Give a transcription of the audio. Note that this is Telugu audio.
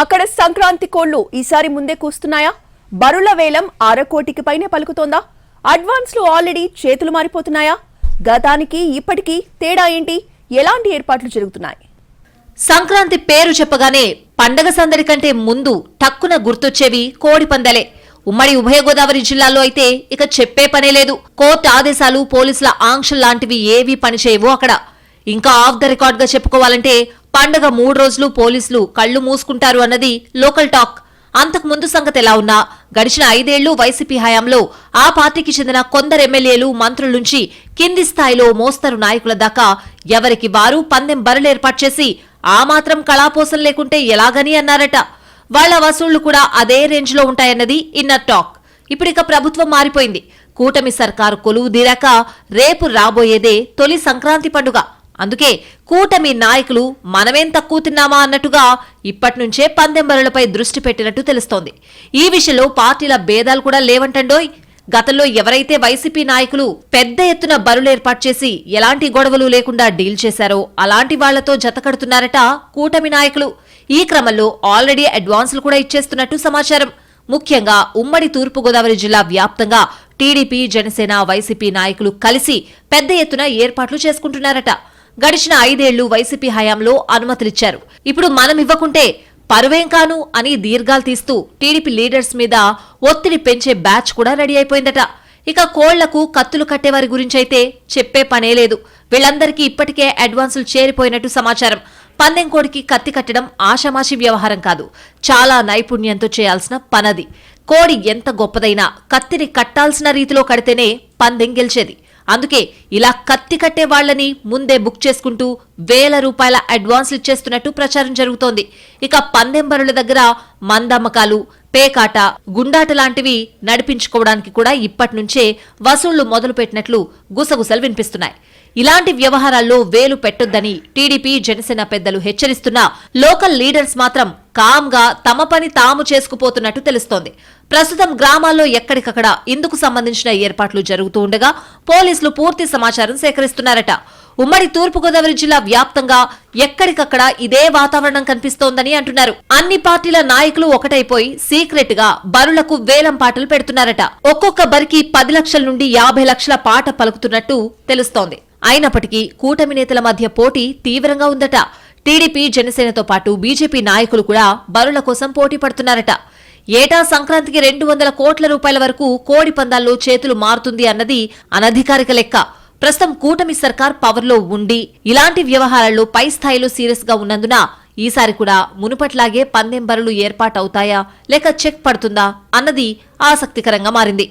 అక్కడ సంక్రాంతి కోళ్ళు ఈసారి ముందే కూస్తున్నాయా? బరుల వేలం అరకోటికి పైనే పలుకుతోందా? అడ్వాన్స్లు ఆల్రెడీ చేతులు మారిపోతున్నాయా? గతానికి ఇప్పటికీ తేడా ఏంటి? ఎలాంటి ఏర్పాట్లు జరుగుతున్నాయి? సంక్రాంతి పేరు చెప్పగానే పండగ సందడి కంటే ముందు టక్కున గుర్తొచ్చేవి కోడి పందాలే. ఉమ్మడి ఉభయ గోదావరి జిల్లాలో అయితే ఇక చెప్పే పనే లేదు. కోర్టు ఆదేశాలు పోలీసుల ఆంక్షలు లాంటివి ఏవీ పనిచేయవు అక్కడ. ఇంకా ఆఫ్ ద రికార్డ్గా చెప్పుకోవాలంటే పండగ మూడు రోజులు పోలీసులు కళ్ళు మూసుకుంటారు అన్నది లోకల్ టాక్. అంతకు ముందు సంగతి ఎలా ఉన్నా గడిచిన ఐదేళ్ళు వైసీపీ హయాంలో ఆ పార్టీకి చెందిన కొందరు ఎమ్మెల్యేలు మంత్రుల నుంచి కింది స్థాయిలో మోస్తరు నాయకుల దాకా ఎవరికి వారు పందెం బరులు ఏర్పాటు చేసి ఆ మాత్రం కళాపోసం లేకుంటే ఎలాగని అన్నారట. వాళ్ళ వసూళ్ళు కూడా అదే రేంజ్లో ఉంటాయన్నది ఇన్నర్ టాక్. ఇప్పుడిక ప్రభుత్వం మారిపోయింది. కూటమి సర్కారు కొలువు తీరాక రేపు రాబోయేదే తొలి సంక్రాంతి పండుగ. అందుకే కూటమి నాయకులు మనమేం తక్కువ తిన్నామా అన్నట్టుగా ఇప్పటినుంచే పందెం బరులపై దృష్టి పెట్టినట్టు తెలుస్తోంది. ఈ విషయంలో పార్టీల భేదాలు కూడా లేవంటండోయ్. గతంలో ఎవరైతే వైసీపీ నాయకులు పెద్ద ఎత్తున బరులు ఏర్పాటు చేసి ఎలాంటి గొడవలు లేకుండా డీల్ చేశారో అలాంటి వాళ్ళతో జతకడుతున్నారట కూటమి నాయకులు. ఈ క్రమంలో ఆల్రెడీ అడ్వాన్సులు కూడా ఇచ్చేస్తున్నట్టు సమాచారం. ముఖ్యంగా ఉమ్మడి తూర్పుగోదావరి జిల్లా వ్యాప్తంగా టీడీపీ జనసేన వైసీపీ నాయకులు కలిసి పెద్ద ఎత్తున ఏర్పాట్లు చేసుకుంటున్నారట. గడిచిన ఐదేళ్ళు వైసీపీ హయాంలో అనుమతులిచ్చారు. ఇప్పుడు మనం ఇవ్వకుంటే పరువేం కాను అని దీర్ఘాలు తీస్తూ టీడీపీ లీడర్స్ మీద ఒత్తిడి పెంచే బ్యాచ్ కూడా రెడీ అయిపోయిందట. ఇక కోళ్ళకు కత్తులు కట్టేవారి గురించైతే చెప్పే పనే లేదు. వీళ్ళందరికీ ఇప్పటికే అడ్వాన్సులు చేరిపోయినట్టు సమాచారం. పందెం కోడికి కత్తి కట్టడం ఆషామాషి వ్యవహారం కాదు. చాలా నైపుణ్యంతో చేయాల్సిన పనది. కోడి ఎంత గొప్పదైనా కత్తిని కట్టాల్సిన రీతిలో కడితేనే పందెం గెలిచేది. అందుకే ఇలా కత్తి కట్టే వాళ్ళని ముందే బుక్ చేసుకుంటూ వేల రూపాయల అడ్వాన్స్లు ఇచ్చేస్తున్నట్టు ప్రచారం జరుగుతోంది. ఇక పందెంబరుల దగ్గర మందమ్మకాలు పేకాట గుండాట లాంటివి నడిపించుకోవడానికి కూడా ఇప్పట్నుంచే వసూళ్ళు మొదలుపెట్టినట్లు గుసగుసలు వినిపిస్తున్నాయి. ఇలాంటి వ్యవహారాల్లో వేలు పెట్టొద్దని టీడీపీ జనసేన పెద్దలు హెచ్చరిస్తున్నా లోకల్ లీడర్స్ మాత్రం కామ్గా తమ పని తాము చేసుకుపోతున్నట్టు తెలుస్తోంది. ప్రస్తుతం గ్రామాల్లో ఎక్కడికక్కడ ఇందుకు సంబంధించిన ఏర్పాట్లు జరుగుతూ ఉండగా పోలీసులు పూర్తి సమాచారం సేకరిస్తున్నారట. ఉమ్మడి తూర్పుగోదావరి జిల్లా వ్యాప్తంగా ఎక్కడికక్కడ ఇదే వాతావరణం కనిపిస్తోందని అంటున్నారు. అన్ని పార్టీల నాయకులు ఒకటైపోయి సీక్రెట్గా బరులకు వేలం పాటలు పెడుతున్నారట. ఒక్కొక్క బరికి పది లక్షల నుండి యాభై లక్షల పాట పలుకుతున్నట్టు తెలుస్తోంది. అయినప్పటికీ కూటమి నేతల మధ్య పోటీ తీవ్రంగా ఉందట. టీడీపీ జనసేనతో పాటు బీజేపీ నాయకులు కూడా బరుల కోసం పోటీ పడుతున్నారట. ఏటా సంక్రాంతికి రెండు వందల కోట్ల రూపాయల వరకు కోడి పందాల్లో చేతులు మారుతుంది అన్నది అనధికారిక లెక్క. ప్రస్తుతం కూటమి సర్కార్ పవర్లో ఉండి ఇలాంటి వ్యవహారాల్లో పై స్థాయిలో సీరియస్గా ఉన్నందున ఈసారి కూడా మునుపట్లాగే పందెం బరులు ఏర్పాటవుతాయా? లేక చెక్ పడుతుందా? అన్నది ఆసక్తికరంగా మారింది.